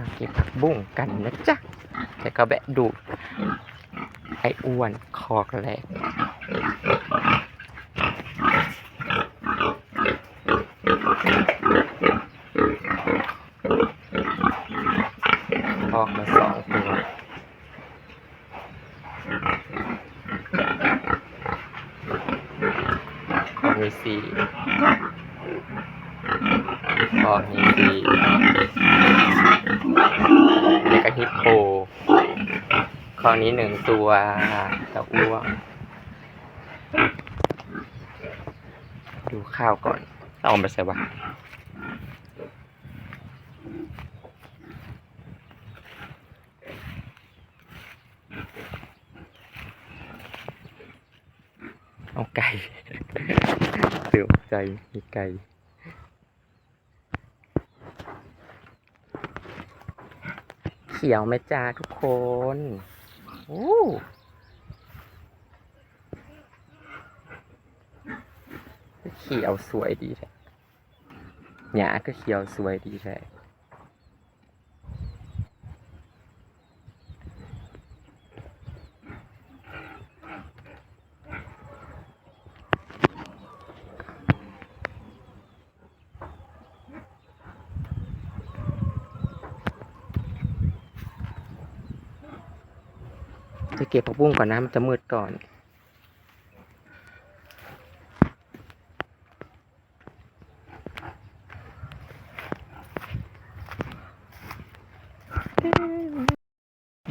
มาเก็บผักบุ้งกันนะจ๊ะแต่ก็แบะดูไอ้อ้วนคอกแรกออกมาสองตัวคองมีสี่คองมีสี่ นี่ก็ฮิปโปคองนี้หนึ่งตัวตะอ้วง ดูข้าวก่อน เอาไปใส่วะเอาไก่เตือใจมีไก่ ขียวไหมจ้าทุกคนโอ้เขียวสวยดีแท้หญ้าก็เขียวสวยดีแท้ จะเก็บผักบุ้งก่อนนะมันจะมืดก่อน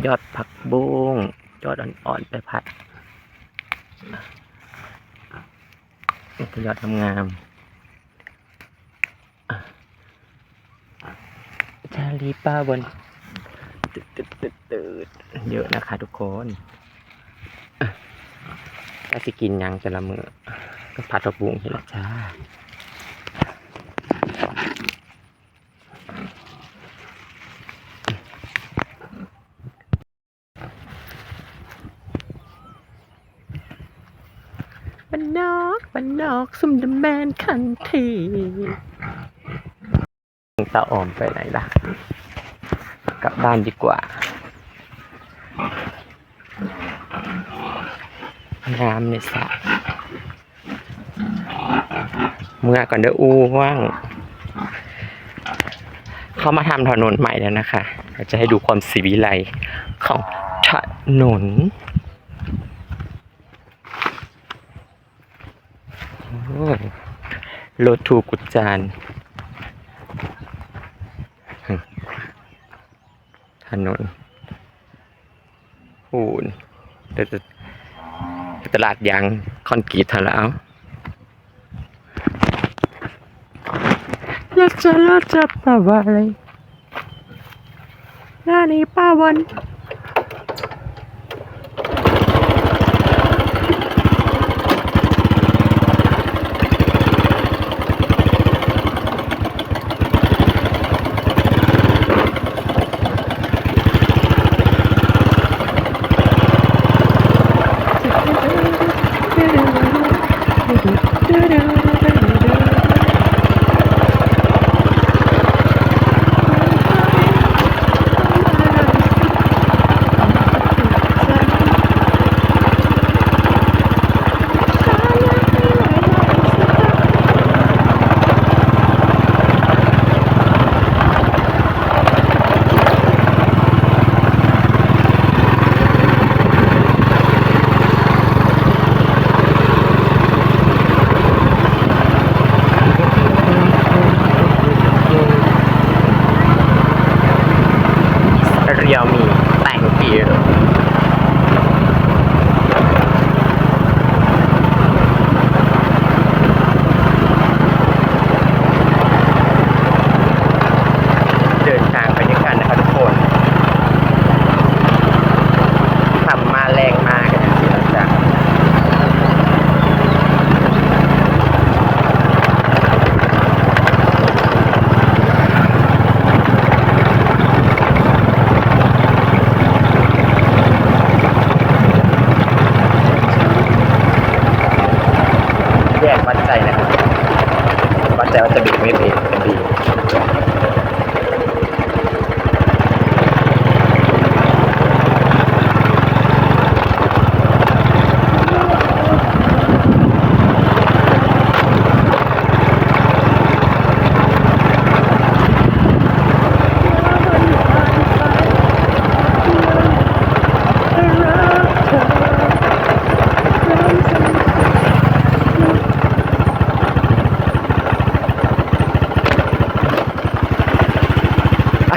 ยอดผักบุ้งยอดอ่อนๆไปผัดนี่ก็ยอดงามๆอะชาลีป้าบน ตึดตึดตึดตึดเยอะนะคะทุกคนอะถ้าสิกินหยังจะละมือก็ผัดผักบุ้งเห็นละจ้าบันนอกบันนอกซุ่มเดอะแมนคันทีตาออมไปไหนล่ะ กลับบ้านดีกว่า น้ำในสระเมื่อก่อนเด้ออูว่าง เขามาทำถนนใหม่แล้วนะคะเราจะให้ดูความสีวิไลของถนนโอ้ยโลทูกุจาน ถนนหูนแต่ตลาดยางคอนกรีตทะแล้วแล้วจะแล้วจะปาวอะไรหน้านี้ป้าวัน เ